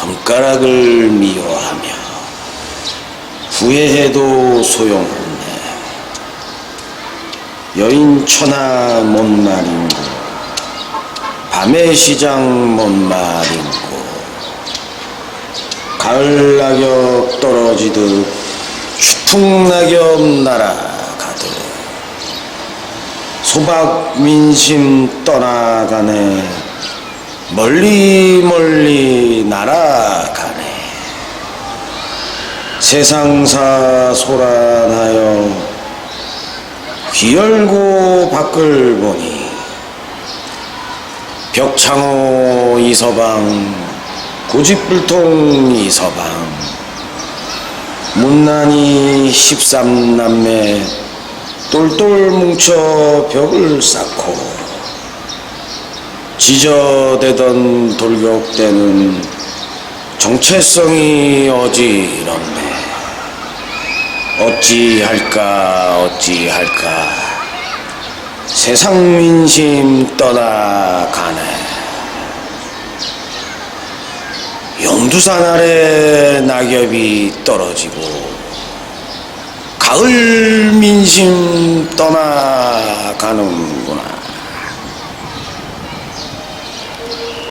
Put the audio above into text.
손가락을 미워하며 후회해도 소용없네. 여인 천하 못 말인고 밤의 시장 못 말인고 가을 낙엽 떨어지듯 추풍 낙엽 날아가듯 소박 민심 떠나가네 멀리 멀리 날아가네 세상사 소란하여 귀 열고 밖을 보니 벽창호 이서방 고집불통 이서방 문난이 십삼남매 똘똘 뭉쳐 벽을 쌓고 지저대던 돌격대는 정체성이 어지럽네 어찌할까 어찌할까. 세상 민심 떠나가네. 용두산 아래 낙엽이 떨어지고 가을 민심 떠나가는구나